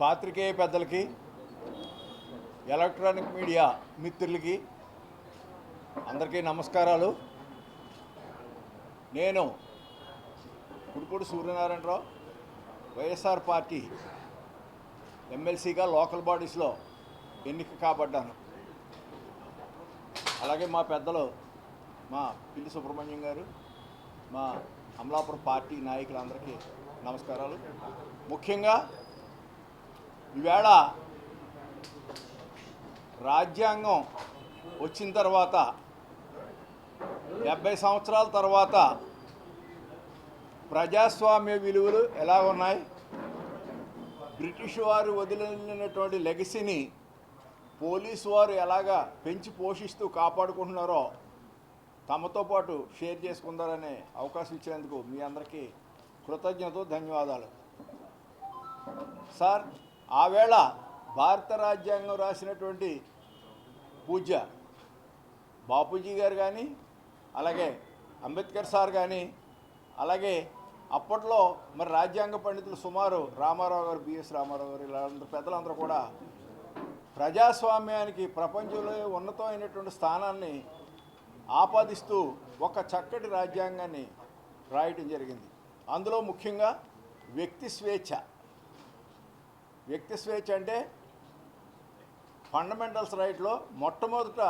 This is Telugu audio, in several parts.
పాత్రికేయ పెద్దలకి ఎలక్ట్రానిక్ మీడియా మిత్రులకి అందరికీ నమస్కారాలు. నేను కుడుపూడి సూర్యనారాయణరావు వైఎస్ఆర్ పార్టీ ఎమ్మెల్సీగా లోకల్ బాడీస్లో ఎన్నిక కాబడ్డాను. అలాగే మా పెద్దలు మా పిల్లి సుబ్రహ్మణ్యం గారు మా అమలాపురం పార్టీ నాయకులందరికీ నమస్కారాలు. ముఖ్యంగా ఈవేళ రాజ్యాంగం వచ్చిన తర్వాత డెబ్బై సంవత్సరాల తర్వాత ప్రజాస్వామ్య విలువలు ఎలా ఉన్నాయి? బ్రిటిష్ వారు వదిలినటువంటి లెగసీని పోలీసు వారు ఎలాగా పెంచి పోషిస్తూ కాపాడుకుంటున్నారో తమతో పాటు షేర్ చేసుకుందారనే అవకాశం ఇచ్చినందుకు మీ అందరికీ కృతజ్ఞతలు ధన్యవాదాలు. సార్ ఆవేళ భారత రాజ్యాంగం రాసినటువంటి పూజ్య బాపూజీ గారు కానీ అలాగే అంబేద్కర్ సార్ కానీ అలాగే అప్పట్లో మరి రాజ్యాంగ పండితులు సుమారు రామారావు గారు బిఎస్ రామారావు గారు ఇలా పెద్దలందరూ కూడా ప్రజాస్వామ్యానికి ప్రపంచంలో ఉన్నతమైనటువంటి స్థానాన్ని ఆపాదిస్తూ ఒక చక్కటి రాజ్యాంగాన్ని రాయటం జరిగింది. అందులో ముఖ్యంగా వ్యక్తి స్వేచ్ఛ. వ్యక్తి స్వేచ్ఛ అంటే ఫండమెంటల్స్ రైట్లో మొట్టమొదట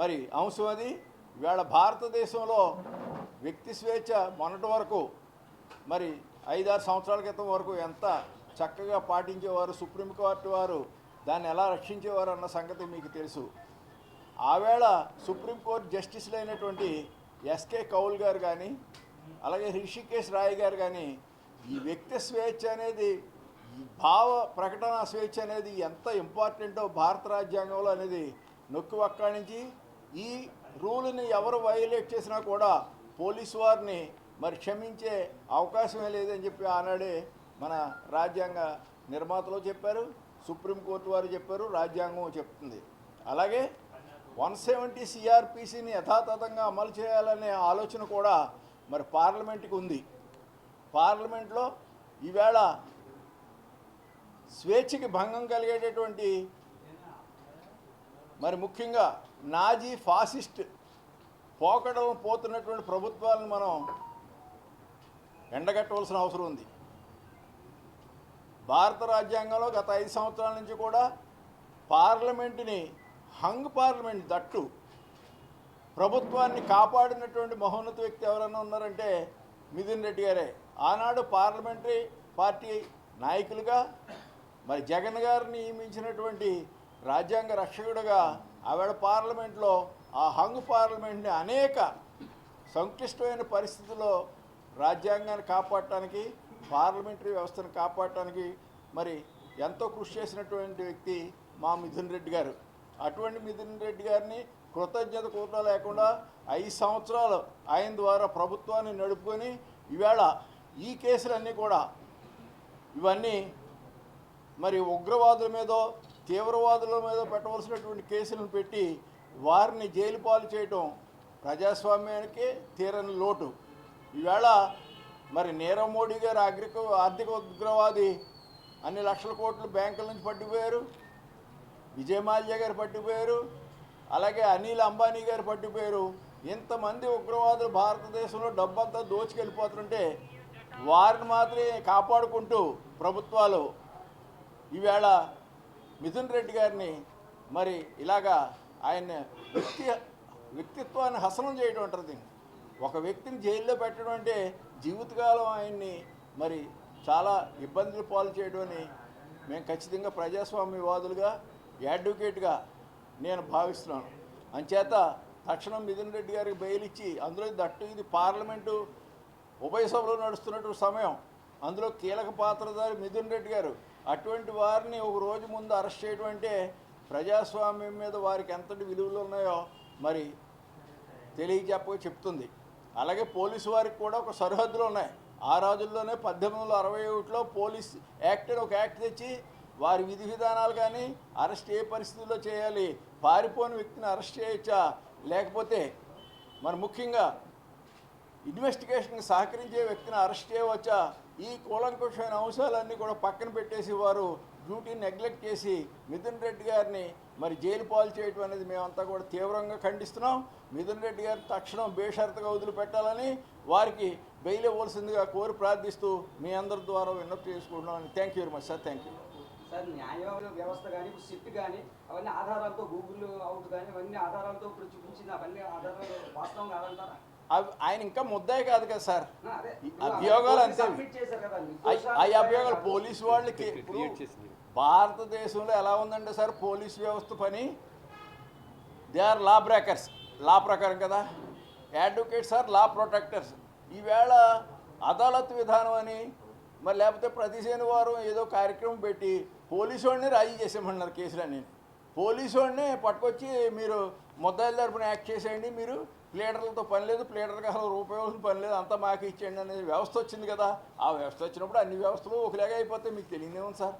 మరి అంశం అది ఇవాళ భారతదేశంలో వ్యక్తి స్వేచ్ఛ మొన్నటి వరకు మరి ఐదారు సంవత్సరాల క్రితం వరకు ఎంత చక్కగా పాటించేవారు సుప్రీంకోర్టు వారు దాన్ని ఎలా రక్షించేవారు అన్న సంగతి మీకు తెలుసు. ఆవేళ సుప్రీంకోర్టు జస్టిస్లు అయినటువంటి ఎస్కే కౌల్ గారు కానీ అలాగే రిషికేశ్ రాయ్ గారు కానీ ఈ వ్యక్తి స్వేచ్ఛ అనేది భావ ప్రకటన స్వేచ్ఛ అనేది ఎంత ఇంపార్టెంటో భారత రాజ్యాంగంలో అనేది నొక్కి వక్కాణించి ఈ రూల్ని ఎవరు వైలేట్ చేసినా కూడా పోలీసు వారిని మరి క్షమించే అవకాశమే లేదని చెప్పి ఆనాడే మన రాజ్యాంగ నిర్మాతలు చెప్పారు. సుప్రీంకోర్టు వారు చెప్పారు రాజ్యాంగం చెప్తుంది. అలాగే వన్ సెవెంటీ సిఆర్పిసిని యథాతథంగా అమలు చేయాలనే ఆలోచన కూడా మరి పార్లమెంట్కి ఉంది. పార్లమెంట్లో ఈవేళ స్వేచ్ఛకి భంగం కలిగేటటువంటి మరి ముఖ్యంగా నాజీ ఫాసిస్ట్ పోకడం పోతున్నటువంటి ప్రభుత్వాలను మనం ఎండగట్టవలసిన అవసరం ఉంది. భారత రాజ్యాంగంలో గత ఐదు సంవత్సరాల నుంచి కూడా పార్లమెంటుని హంగ్ పార్లమెంట్ దట్టు ప్రభుత్వాన్ని కాపాడినటువంటి మహోన్నత వ్యక్తి ఎవరైనా ఉన్నారంటే మిథున్ రెడ్డి గారే. ఆనాడు పార్లమెంటరీ పార్టీ నాయకులుగా మరి జగన్ గారిని నియమించినటువంటి రాజ్యాంగ రక్షకుడుగా ఆవిడ పార్లమెంట్లో ఆ హంగ్ పార్లమెంట్ని అనేక సంక్లిష్టమైన పరిస్థితుల్లో రాజ్యాంగాన్ని కాపాడటానికి పార్లమెంటరీ వ్యవస్థను కాపాడటానికి మరి ఎంతో కృషి చేసినటువంటి వ్యక్తి మా మిథున్ రెడ్డి గారు. అటువంటి మిథున్ రెడ్డి గారిని కృతజ్ఞత కూడా లేకుండా ఐదు సంవత్సరాలు ఆయన ద్వారా ప్రభుత్వాన్ని నడుపుకొని ఈవేళ ఈ కేసులన్నీ కూడా ఇవన్నీ మరి ఉగ్రవాదుల మీదో తీవ్రవాదుల మీద పెట్టవలసినటువంటి కేసులను పెట్టి వారిని జైలు పాలు చేయటం ప్రజాస్వామ్యానికి తీరని లోటు. ఈవేళ మరి నీరవ్ మోడీ గారు అగ్రిక ఆర్థిక ఉగ్రవాది అన్ని లక్షల కోట్లు బ్యాంకుల నుంచి పట్టుకుపోయారు. విజయ్ మాల్యా గారు పట్టుకుపోయారు. అలాగే అనిల్ అంబానీ గారు పట్టుకుపోయారు. ఇంతమంది ఉగ్రవాదులు భారతదేశంలో డబ్బంతా దోచుకెళ్ళిపోతుంటే వారిని మాత్రమే కాపాడుకుంటూ ప్రభుత్వాలు ఈవేళ మిథున్ రెడ్డి గారిని మరి ఇలాగా ఆయన వ్యక్తి వ్యక్తిత్వాన్ని హసనం చేయడం అంటారు దీన్ని. ఒక వ్యక్తిని జైల్లో పెట్టడం అంటే జీవితకాలం ఆయన్ని మరి చాలా ఇబ్బందులు పాలు చేయడమని అని మేము ఖచ్చితంగా ప్రజాస్వామ్యవాదులుగా అడ్వకేట్గా నేను భావిస్తున్నాను. అంచేత తక్షణం మిథున్ రెడ్డి గారికి బెయిల్ ఇచ్చి అందులో దట్టు ఇది పార్లమెంటు ఉభయ సభలో నడుస్తున్నటువంటి సమయం. అందులో కీలక పాత్రధారి మిథున్ రెడ్డి గారు. అటువంటి వారిని ఒక రోజు ముందు అరెస్ట్ చేయడం అంటే ప్రజాస్వామ్యం మీద వారికి ఎంతటి విలువలు ఉన్నాయో మరి తెలియజెప్ప చెప్తుంది. అలాగే పోలీసు వారికి కూడా ఒక సరిహద్దులు ఉన్నాయి. ఆ రోజుల్లోనే పద్దెనిమిది వందల అరవై ఒకటిలో పోలీస్ యాక్ట్ ఒక యాక్ట్ తెచ్చి వారి విధి విధానాలు కానీ అరెస్ట్ ఏ పరిస్థితుల్లో చేయాలి పారిపోని వ్యక్తిని అరెస్ట్ చేయొచ్చా? లేకపోతే మరి ముఖ్యంగా ఇన్వెస్టిగేషన్కి సహకరించే వ్యక్తిని అరెస్ట్ చేయవచ్చా? ఈ కూలంకుషమైన అంశాలన్నీ కూడా పక్కన పెట్టేసి వారు డ్యూటీని నెగ్లెక్ట్ చేసి మిథున్ రెడ్డి గారిని మరి జైలు పాలు చేయటం అనేది మేమంతా కూడా తీవ్రంగా ఖండిస్తున్నాం. మిథున్ రెడ్డి గారు తక్షణం బేషరతుగా వదిలిపెట్టాలని వారికి బెయిల్ ఇవ్వాల్సిందిగా కోరి ప్రార్థిస్తూ మీ అందరి ద్వారా విన్నప్తి చేసుకుంటున్నాం thank you very much sir thank you sir న్యాయ వ్యవస్థ కానీ సిట్ కానీ అవన్నీ ఆధారాలతో గూగుల్ అవుట్ కానీ అవన్నీ ఆధారాలతో ఇప్పుడు చూపించింది అవన్నీ ఆధారాలు వాస్తవం కాదంటారా? అవి ఆయన ఇంకా ముద్దాయి కాదు కదా సార్. అభియోగాలు అంతే. అవి అభియోగాలు పోలీసు వాళ్ళకి భారతదేశంలో ఎలా ఉందంటే సార్ పోలీస్ వ్యవస్థ పని? They are law breakers law ప్రకారం కదా? అడ్వకేట్స్ ఆర్ లా ప్రొటెక్టర్స్ ఈవేళ అదాలత్ విధానం అని మరి లేకపోతే ప్రతి శనివారం ఏదో కార్యక్రమం పెట్టి పోలీసు వాడిని రాజీ చేసేయమన్నారు కేసులన్నీ. పోలీసు వాడిని పట్టుకొచ్చి మీరు ముద్దాయిల తరపున యాక్ట్ చేసేయండి మీరు ప్లేడర్లతో పని లేదు ప్లేడర్కి అసలు రూపాయలు పని లేదు అంతా మాకు ఇచ్చేయండి అనేది వ్యవస్థ వచ్చింది కదా. ఆ వ్యవస్థ వచ్చినప్పుడు అన్ని వ్యవస్థలు ఒకలాగా అయిపోతే మీకు తెలియదేమో sir.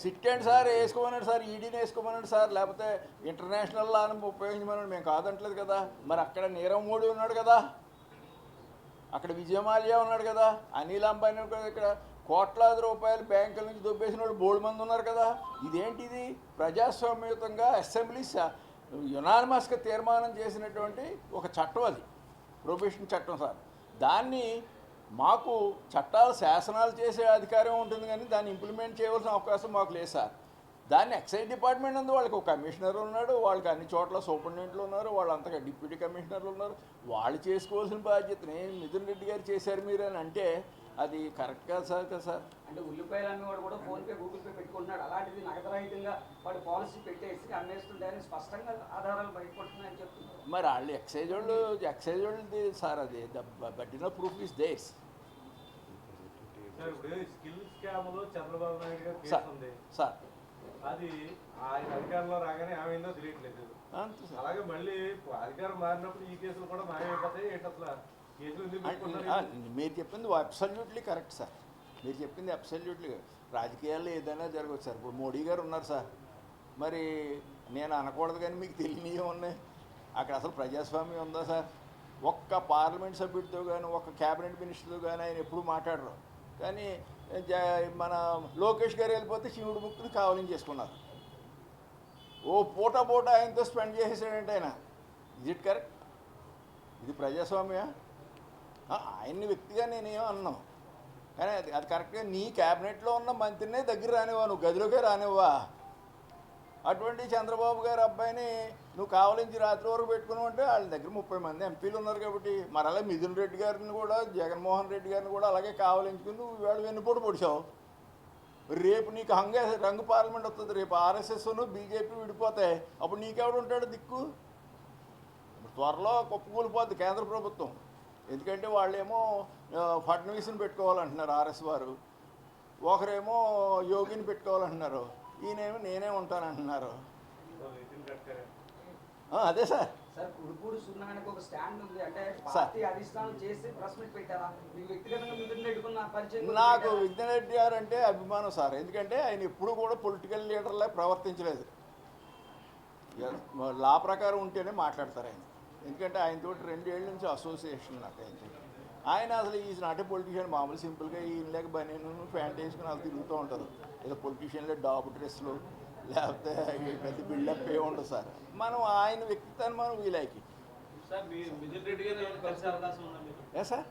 SIT and sir? వేసుకోమన్నాడు sir ఈడీని వేసుకోమన్నాడు సార్ లేకపోతే ఇంటర్నేషనల్ లాని ఉపయోగించమన్నాడు. మేము కాదంటలేదు కదా. మరి అక్కడ నీరవ్ మోడీ ఉన్నాడు కదా. అక్కడ విజయమాల్యా ఉన్నాడు కదా. అనిల్ అంబానీ కూడా ఇక్కడ. కోట్లాది రూపాయలు బ్యాంకుల నుంచి దొబ్బేసిన వాళ్ళు బోల్డ్ మంది ఉన్నారు కదా. ఇదేంటిది? ప్రజాస్వామ్యయుతంగా అసెంబ్లీ యునానిమస్గా తీర్మానం చేసినటువంటి ఒక చట్టం అది. ప్రొబేషన్ చట్టం సార్. దాన్ని మాకు చట్టాలు శాసనాలు చేసే అధికారం ఉంటుంది కానీ దాన్ని ఇంప్లిమెంట్ చేయవలసిన అవకాశం మాకు లేదు సార్. దాన్ని ఎక్సైజ్ డిపార్ట్మెంట్ ఉంది వాళ్ళకి ఒక కమిషనర్ ఉన్నాడు వాళ్ళకి అన్ని చోట్ల సూపరింటెండెంట్లు ఉన్నారు వాళ్ళంతగా డిప్యూటీ కమిషనర్లు ఉన్నారు. వాళ్ళు చేసుకోవాల్సిన బాధ్యతని మిథున్ రెడ్డి గారు చేశారు మీరు అని అంటే అది కరెక్ట్ కాదు సార్ కదా సార్. అంటే ఉల్లిపాయలు అమ్మేవాడు కూడా ఫోన్ పే గూగుల్ పే పెట్టుకుంటున్నాడు. అలాంటిది నగదరహితంగా వాడు పాలసీ పెట్టేసి అమ్మేస్తుంటాయని స్పష్టంగా ఆధారాలు బయటపడుతున్నాయని చెప్తున్నారు. మరి వాళ్ళు ఎక్సైజ్ వాళ్ళు ఎక్సైజ్ వాళ్ళది సార్ అది. బట్టిన ప్రూఫ్ ఇస్ దేర్స్ సార్ ఇప్పుడు స్కిల్ స్కామ్లో చంద్రబాబు నాయుడు గారు సార్ కేసు ఉంది సార్. అది ఆయన అధికారంలో రాగానే ఏమైందో తెలియట్లేదు. అంతే సార్. అలాగే మళ్ళీ అధికారం మారినప్పుడు ఈ కేసులు కూడా మాయమైపోతాయి ఏంటి అసలు? మీరు చెప్పింది అబ్సల్యూట్లీ కరెక్ట్ సార్ మీరు చెప్పింది అబ్సల్యూట్లీ రాజకీయాల్లో ఏదైనా జరగవచ్చు సార్ ఇప్పుడు మోడీ గారు ఉన్నారు సార్ మరి నేను అనకూడదు కానీ మీకు తెలియనివి ఉన్నాయి. అక్కడ అసలు ప్రజాస్వామ్యం ఉందా సార్ ఒక్క పార్లమెంట్ సభ్యుడితో కానీ ఒక్క క్యాబినెట్ మినిస్టర్తో కానీ ఆయన ఎప్పుడు మాట్లాడరు. కానీ జ- మన లోకేష్ గారు వెళ్ళిపోతే శివుడు ముక్కుని కావాలని చేసుకున్నారు. ఓ పూట పూట ఆయనతో స్పెండ్ చేసేసాడంటే ఆయన. ఇజ్ ఇట్ కరెక్ట్ ఇది ప్రజాస్వామ్య ఆయన్ని వ్యక్తిగా నేనేం అన్నాం. కానీ అది అది కరెక్ట్గా నీ క్యాబినెట్లో ఉన్న మంత్రినే దగ్గర రానివ్వా నువ్వు గదిలోకే రానివ్వా అటువంటి చంద్రబాబు గారి అబ్బాయిని నువ్వు కావలించి రాత్రి వరకు పెట్టుకుని అంటే వాళ్ళ దగ్గర ముప్పై మంది ఎంపీలు ఉన్నారు కాబట్టి మరి అలా మిథున్ రెడ్డి గారిని కూడా జగన్మోహన్ రెడ్డి గారిని కూడా అలాగే కావాలించుకుని నువ్వు ఇవాళ వెన్నుపోటు పొడిచావు. రేపు నీకు హంగే రంగు పార్లమెంట్ వస్తుంది రేపు ఆర్ఎస్ఎస్ను బీజేపీ విడిపోతాయి అప్పుడు నీకెవడు ఉంటాడు దిక్కు? త్వరలో కుప్పకూలిపోద్ది కేంద్ర ప్రభుత్వం. ఎందుకంటే వాళ్ళేమో ఫడ్నవీస్ని పెట్టుకోవాలంటున్నారు ఆర్ఎస్ వారు. ఒకరేమో యోగిని పెట్టుకోవాలంటున్నారు. ఈయనేమో నేనే ఉంటానంటున్నారు. అదే సార్. నాకు? విఘ్నరెడ్డి గారు అంటే అభిమానం సార్. ఎందుకంటే ఆయన ఎప్పుడు కూడా పొలిటికల్ లీడర్లా ప్రవర్తించలేదు. లా ప్రకారం ఉంటేనే మాట్లాడతారు ఆయన. ఎందుకంటే ఆయనతో రెండేళ్ళ నుంచి అసోసియేషన్ నాకు ఆయనతో ఆయన అసలు ఈజ్ నాట్ పొలిటీషియన్ మామూలు సింపుల్గా ఈయన లేక బనీను ప్యాంట్ వేసుకుని అలా తిరుగుతూ ఉంటారు. ఏదో పొలిటీషియన్లో డాబు డ్రెస్లు లేకపోతే ఈ పెద్ద బిల్డప్ ఏ ఉండదు సార్. మనం ఆయన వ్యక్తిత్వాన్ని మనం వీలైకి ఏ సార్?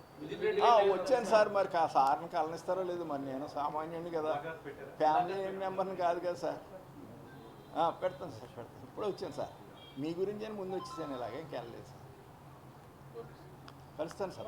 ఆ, వచ్చాను సార్ మరి కా సార్ని కలనిస్తారో లేదు మరి నేను సామాన్యుడిని కదా. ఫ్యామిలీ మెంబర్ని కాదు కదా సార్. ఆ, పెడతాను సార్ పెడతాను. ఇప్పుడే వచ్చాను సార్. మీ గురించి అని ముందు వచ్చేసాను ఇలాగే ఇంకెళ్ళలేదు సార్. కలుస్తాను సార్